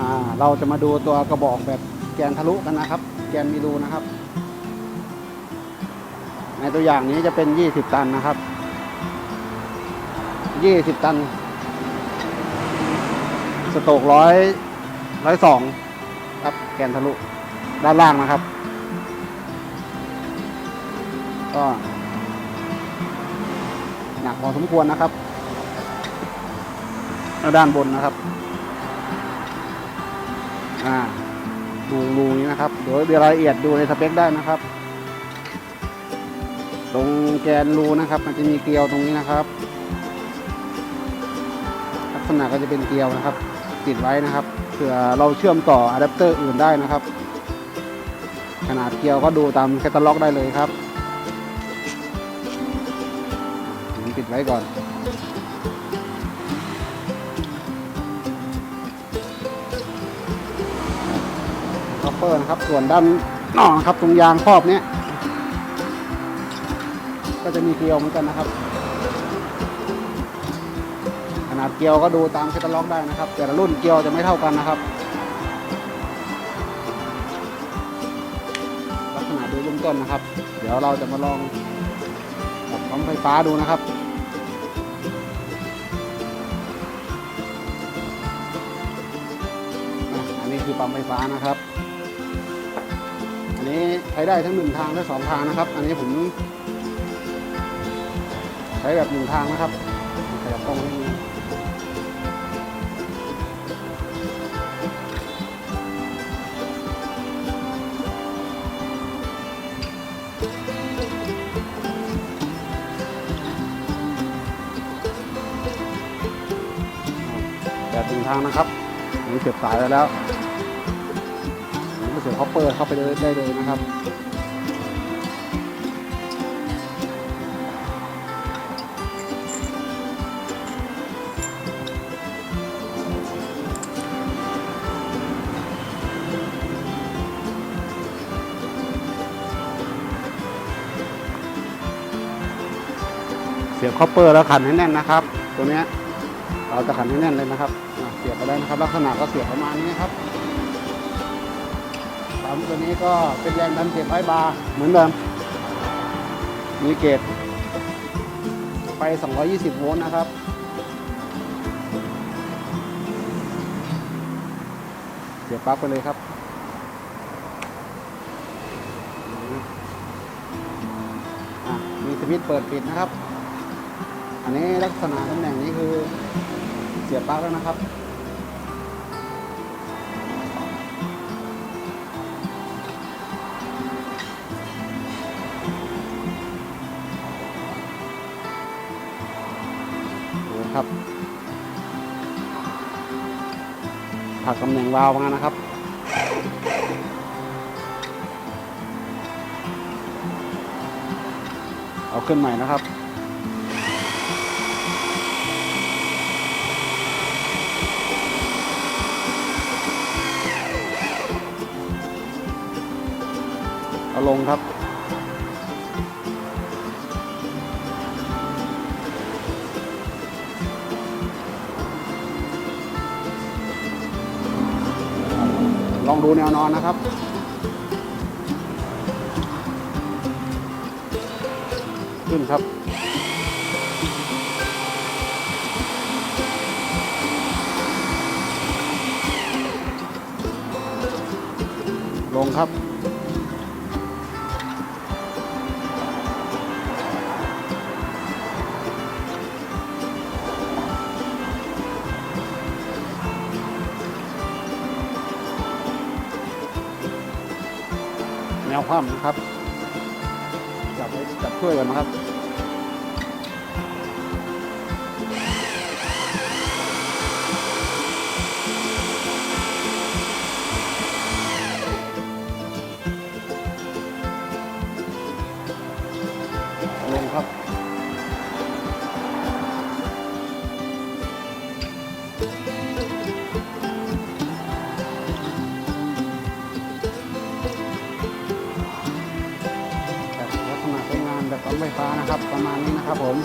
อ่าเราจะมาดูตัวกระบอกแบบแกนทะลุกันนะครับ แกนมีรูนะครับ ในตัวอย่างนี้จะเป็น 20 ตันนะครับ 20 ตัน สโตกร้อยร้อยสองครับแกนทะลุด้านล่างนะครับ ก็หนักพอสมควรนะครับแล้วด้านบนนะครับ อ่าดูรูนี้นะครับ เดี๋ยวเดี๋ยวรายละเอียดดูในสเปคได้นะครับ ตรงแกนรูนะครับ มันจะมีเกลียวตรงนี้นะครับ ลักษณะก็จะเป็นเกลียวนะครับ ติดไว้นะครับเผื่อเราเชื่อมต่ออะแดปเตอร์อื่นได้นะครับ ขนาดเกลียวก็ดูตามแคตตาล็อกได้เลยครับปิดไว้ก่อน เปอร์นะครับ ส่วนด้านนอกนะครับตรงยางครอบเนี้ยก็จะมีเกลียวเหมือนกันนะครับ ขนาดเกลียวก็ดูตามแคตตาล็อกได้นะครับ แต่ละรุ่นเกลียวจะไม่เท่ากันนะครับ ลักษณะโดยเบื้องต้นนะครับ เดี๋ยวเราจะมาลองกับปั๊มไฟฟ้าดูนะครับอะอันนี้คือปั๊มไฟฟ้านะครับอั นี้ใช้ได้ทั้งหนึ่งทางและสองทางนะครับ อันนี้ผม ใช้แบบหนึ่งทางนะครับขยับกล้องนิดนึงแบบหนึ่งทางนะครับอันนี้เสียบสายไว้แล้ว เสียบคอปเปอร์เข้าไปเลยได้เลยนะครับเสียบคอปเปอร์แล้วขันให้แน่นนะครับ ตัวนี้เราจะขันให้แน่นเลยนะครับเสียบไปได้นะครับ ลักษณะก็เสียบประมาณนี้นะครับ ปั๊มตัวนี้ก็เป็นแรงดันเก็บไว้บาร์เหมือนเดิม มีเกจไป 220 โวลต์นะครับเสียบปลั๊กไปเลยครับมีสวิตช์เปิดปิดนะครับ อันนี้ลักษณะตำแหน่งนี้คือเสียบปลั๊กแล้วนะครับ ผักตำแหน่งวาวมานะครับ เอาขึ้นใหม่นะครับเอาลงครับ องดูแนวนอนนะครับ ขึ้นครับ ลงครับ แนวคว่ำนะครับ จับจับช่วยกันนะครับ ไฟฟ้านะครับ ประมาณนี้นะครับผม